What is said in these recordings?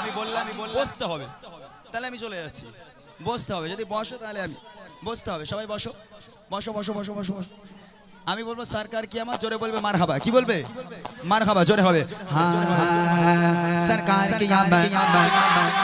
আমি বললাম বসতে হবে। তাহলে আমি চলে যাচ্ছি। বসতে হবে। যদি বসো, তাহলে আমি বসতে হবে। সবাই বসো। বসো বসো বসো বসো বসো। আমি বলব, সরকার কি আমার জোরে বলবে? মার খাবা কি বলবে? মার খাবা জোরে হবে। হ্যাঁ সরকার কি আমার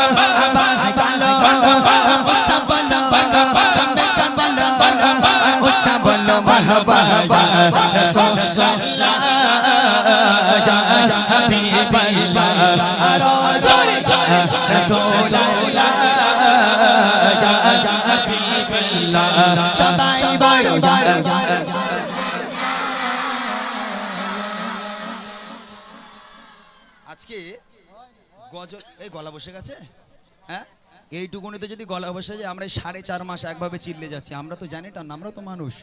আজকে গজল এই গলা বসে গেছে? হ্যাঁ? এইটুকুনিতে যদি গলা বসে যায় আমরা সাড়ে চার মাস একভাবে চিল্লে যাচ্ছি। আমরা তো জানি টান আমরা তো মানুষ।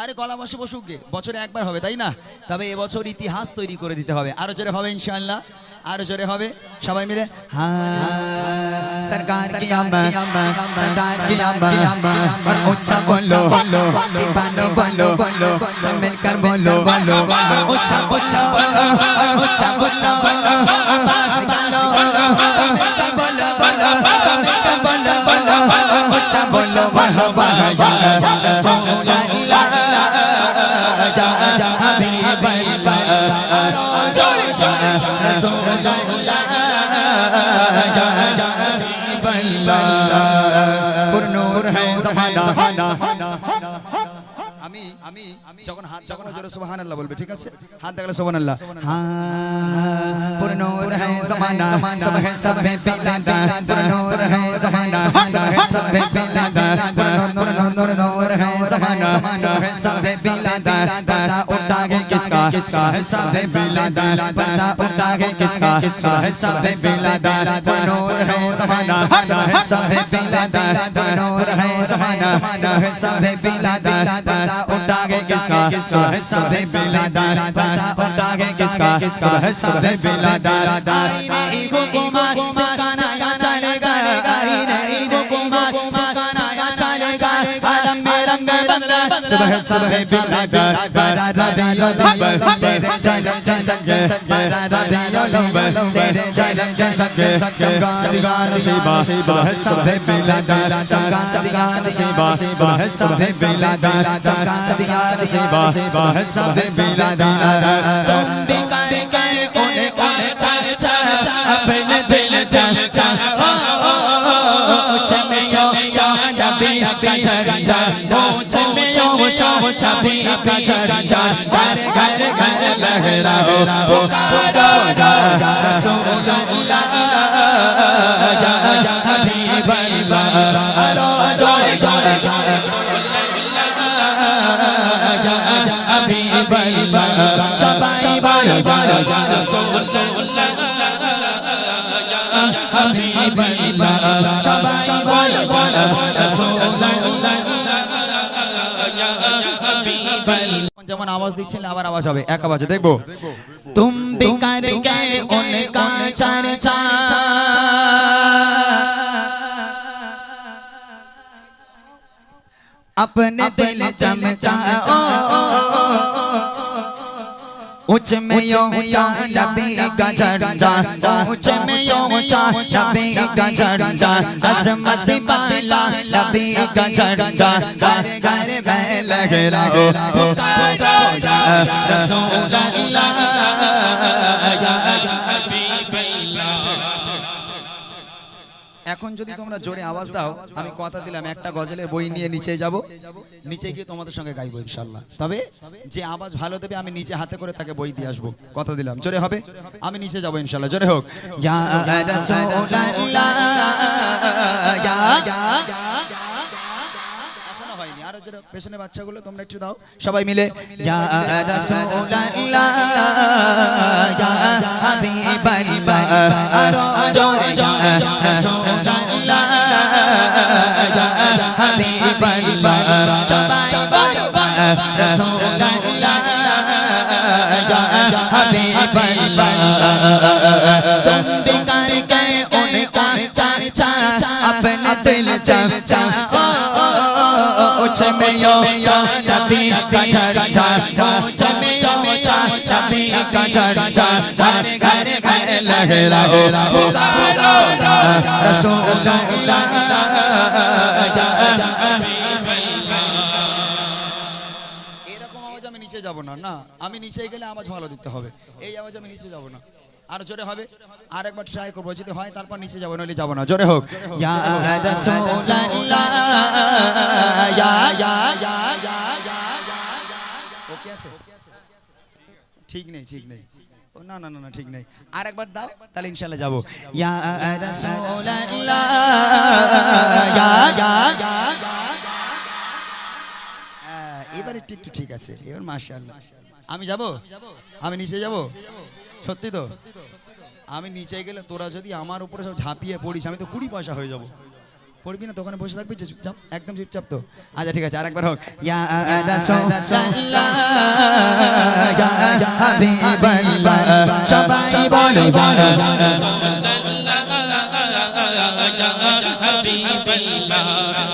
আরে গলা বসে বসুক গে। বছরে একবার হবে তাই না? তবে এবছর ইতিহাস তৈরি করে দিতে হবে। আরও জোরে হবে ইনশাল্লাহ আরও জোরে হবে। সবাই মিলে হ্যাঁ ऊंचा बोलो दीवानो बोलो सब मिलकर बोलो ऊंचा ऊंचा बोलो ऊंचा ऊंचा बोलो आवाज निकालो सब मिलकर बोलो सब मिलकर बोलो ऊंचा बोलो मरहबा या रसूल अल्लाह या हबीब अल्लाह रसूल अल्लाह या हबीब अल्लाह पुरनूर है जमाना আমি আমি যখন হাত যখন জোরে সুবহানাল্লাহ বলবে ঠিক আছে হাত দেখলে সুবহানাল্লাহ हाँ पुरनूर है जमाना सब है सब है पिलादा पुरनूर है जमाना सब है सब है पिलादा पुरनूर नूर नूर नूर नूर है जमाना सब है सब है पिलादा पर्दा उठा के किसका? किसका? है सादे बेला बिलादार पर्दा पर्दा है किसका? किसका है सादे बेला बिलादार बनोर है समाना है बेला बिलादार बनोर है समाना है बेला बिलादार पर्दा उठा है किसका? किसका है सादे बेला बिलादार पर्दा उठा है किसका? किसका है सादे बेला सब बिलादार इन्हीं को कुमार चकाना रंग बदला सुबह सब है पिलादा बड़ा रबियो लंबर तेरे जलम जसके बड़ा रबियो लंबर तेरे जलम जसके चमका दिया नसीबा सुबह सब है पिलादा चमका दिया नसीबा सुबह सब है पिलादा चमका दिया नसीबा सुबह सब है पिलादा तुम भी कर कर उनका चर्चा अपने दिल चर्चा ऊंच चाबी का चर्चा घर घर घर लहराओ पुकारो रसूल अल्लाह या हबीब अल्लाह अरो जोरे जोरे या हबीब अल्लाह सबाई बारी बारी আওয়াজ দিচ্ছেন আবার আওয়াজ হবে এক আওয়াজে দেখবো तुम भी कर गए उनका चर्चा अपने दिल चमचा उच में यो ऊंचा नबी का झंडा ऊंच में यो ऊंचा नबी का झंडा अजमत बाला नबी का झंडा घर घर में लहराओ पुकारो या रसूल अल्लाह या हबीब এখন যদি তোমরা জোরে আওয়াজ দাও আমি কথা দিলাম একটা গজলের বই নিয়ে নিচে যাব নিচে গিয়ে তোমাদের সঙ্গে গাইবো ইনশাল্লাহ। তবে যে আওয়াজ ভালো দেবে আমি নিচে হাতে করে তাকে বই দিয়ে আসব। কথা দিলাম। জোরে হবে? আমি নিচে যাব ইনশাল্লাহ। জোরে হোক। এখনও হয়নি। আরও পেছনে বাচ্চাগুলো তোমরা একটু দাও। সবাই মিলে। ইয়া রাসূলুল্লাহ। ইয়া হাবিব। उसमें यो नबी का चर्चा उसमें यो नबी का चर्चा घर घर घर लहराओ पुकारो रसूलुल्लाह এরকম আওয়াজ আমি নিচে যাব না না আমি নিচে গেলে আওয়াজ ভালো দিতে হবে এই আওয়াজ আমি নিচে যাব না আরও জোরে হবে। আর একবার ট্রাই করব যদি হয় তারপর নিচে যাব নইলে যাব না। জোরে হোক। ওকে আছে? ঠিক নেই ঠিক নেই। ও না না না না ঠিক নেই। আর একবার দাও তাহলে ইনশাআল্লাহ যাব। ইয়া হ্যাঁ, এবার একটু একটু ঠিক আছে। এবার মাশাআল্লাহ। আমি যাব? আমি নিচে যাব? সত্যি তো? আমি নিচে গেলে তোরা যদি আমার উপরে সব ঝাঁপিয়ে পড়িস, আমি তো কুড়ি পয়সা হয়ে যাব। পড়বি না, দোকানে বসে থাকবি? চুপচাপ একদম চুপচাপ তো। আচ্ছা ঠিক আছে আর একবার হোক সবাই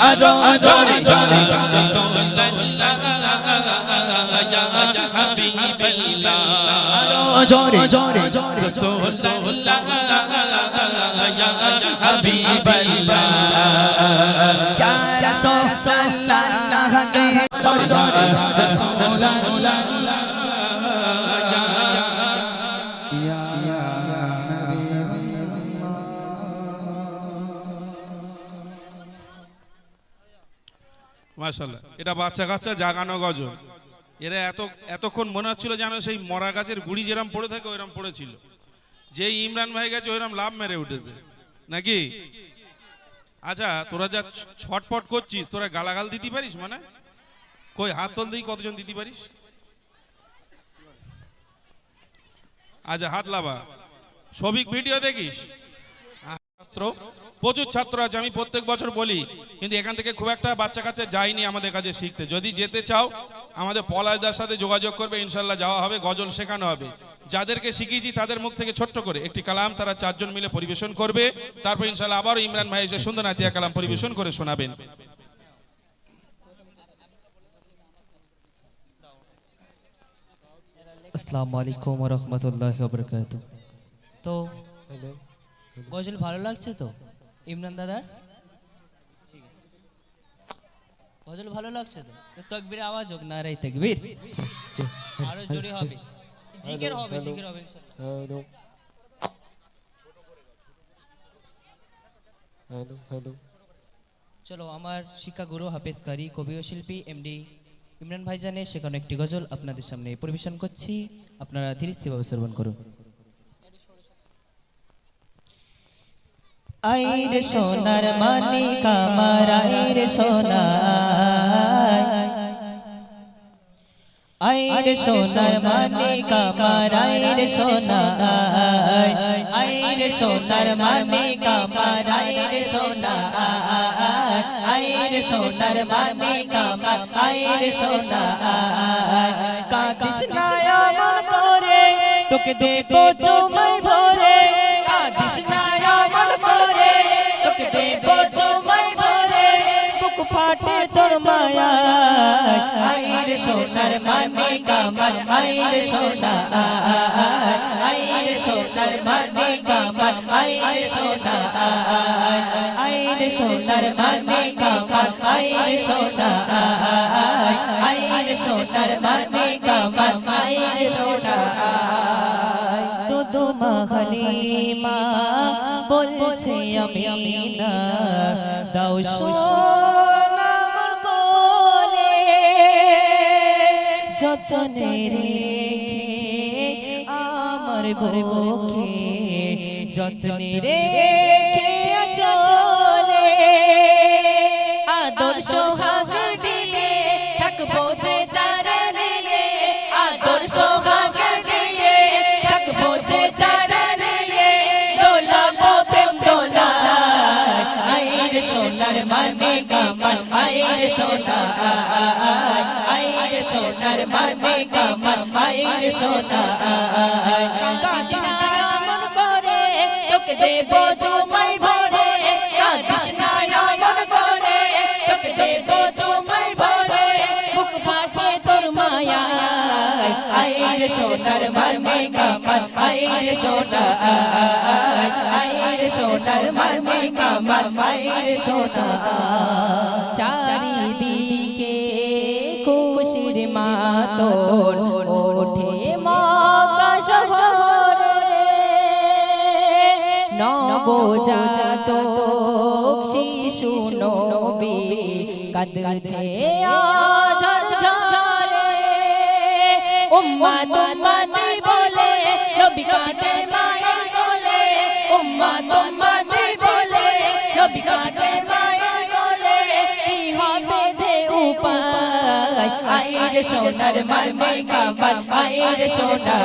আরও জোরে জোরে আরও জোরে জোরে জোরে হাবিবাল্লাহ ইয়া রাসূলুল্লাহ জোরে জোরে রাসূলুল্লাহ ইয়া মাশাল্লাহ এটা বাচ্চা কাচ্চা, জাগানো গজল। এরা এত, এতক্ষণ মনে হচ্ছিল যেন সেই মরা গাছের গুড়ি যেরম পড়ে থাকে ওইরকম পড়েছিল। যেই ইমরান ভাই গেছে ওইরকম লাভ মেরে উঠেছে। নাকি? আচ্ছা তোরা যা ছটপট করছিস, তোরা গালাগাল দিতে পারিস মানে? কই, হাত তোল দিই কতজন দিতে পারিস? আচ্ছা হাত লাভা। সবিক ভিডিও দেখিস? ছাত্র প্রচুর ছাত্র আছে আমি প্রত্যেক বছর বলি কিন্তু এখান থেকে খুব একটা বাচ্চা কাচ্চা যায়নি আমাদের কাছে শিখতে। যদি যেতে চাও আমাদের পলাশদার সাথে যোগাযোগ করবে ইনশাল্লাহ যাওয়া হবে গজল শেখানো হবে। যাদেরকে শিখিয়েছি তাদের মুখ থেকে ছোট্ট করে একটি কালাম তারা চারজন মিলে পরিবেশন করবে। তারপর ইনশাল্লাহ আবারও ইমরান ভাই এসে সুন্দর নাতিয়া কালাম পরিবেশন করে শোনাবেন। আসসালামু আলাইকুম রহমতুল্লাহ বরকাত তো গজল ভালো লাগছে তো? ইমরান দাদা? গজল ভালো লাগছে তো? তকবীর আওয়াজ হোক না রে তকবীর। আরও জোরে হবে। জিকির হবে জিকির হবে ইনশাআল্লাহ। চলো, আমার শিক্ষাগুরু হাফেজ কারি, কবি ও শিল্পী এমডি ইমরান ভাইজানের সেখানে একটি গজল আপনাদের সামনে পরিবেশন করছি। আপনারা ধীরে স্থিরভাবে শ্রবণ করুন। আইরে সোনার মানিক আমার আইরে সোনা আইরে সোনার মানিক আমার আইরে সোনা আইরে সোনার মানিক আমার আইরে সোনা আইরে সোনার মানিক আমার আইরে সোনা কাঁদিস না আমন করে, তোকে দেব চুমাই ভরে। কাঁদিস না আমন তোর আইরে সোনার মানে কামার আইরে সোনা আইরে সোনার মানে কামার আইরে সোনা আইরে সোনার মানে কামার আইরে সোনা আইরে সোনার মানে কামার আইরে সোনা দুদু মাহালিমা বলছে আমি না দাও সোনা চলে রেখে আমার বুকে যত্নে রেখে চলে আদর সোহাগ দিয়ে থাকব যে তার নিয়ে আদর সোহাগ দিয়ে থাকব যে তার নিয়ে দোলাবো প্রেম দোলা আইর সোনার মানে গামান আইর সোনা সোনার মানে কামাল আয়ের সোনা। কাদিস না মন করে, তোকে দেব চুমাই ভরে। কাদিস না করে, তোকে দেব চুমাই ভরে। বুক ফাটে তোর মায়া, আয়ের সোনার মানে কামাল আয়ের সোনা। আয়ের সোনার মানে কামাল আয়ের সোনা। চারিদিকে মাতন ওঠে মকাশ ঘরে নবজাত শিশু উম্মা তুম্মাতি বলে, নবী কাঁদে মায়ের কোলে। কি হবে যে উপায়? আয়ের সোনার মানে কামাল আয়ের সোনা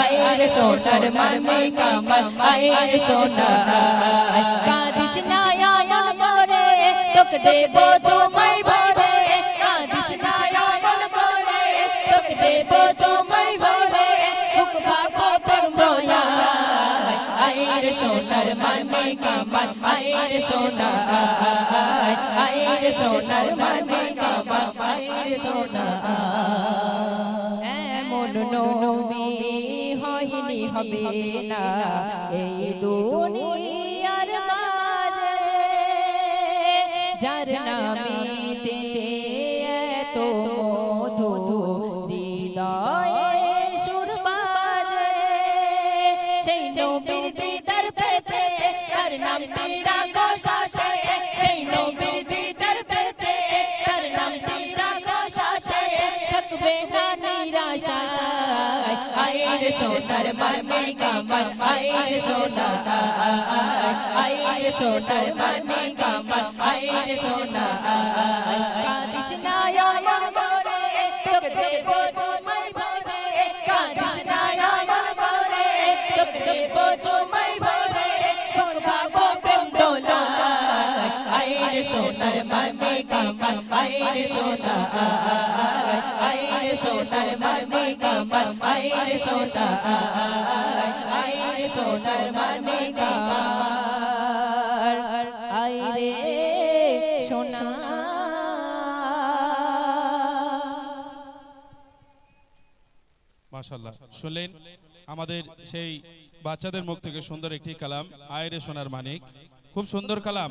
আয়ের সোনার মানে কামাল আয়ের সোনা। কাঁদিস না এমন করে, তোকে দেব চুমাই ভরে। কাঁদিস না এমন করে, তোকে দেব চুমাই আয়ের সোনার মানে কামাল আয়ের সোনা আয়ের সোনার মানে কামাল আয়ের সোনা এমন নবী হয়নি হবে না এই দুনিয়ার মাঝে, যার নামেতে এত মধু নিরাশায় আয়ের সোনার মানে কামাল আয়ের সোনা আয়ের সোনার মানে কামাল আয়ের সোনা কাঁদিস সোনার মানে কামাল আয়ের সোনা আয়ের সোনার মানে কামাল আয়ের সোনা আয়ের সোনার মানে কামাল আইরে সোনা। মাশাল্লাহ শুনলেন, আমাদের সেই বাচ্চাদের মুখ থেকে সুন্দর একটি কালাম আয়রে সোনার মানিক। খুব সুন্দর কালাম।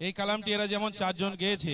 এই কালামটি এরা যেমন চারজন গেয়েছে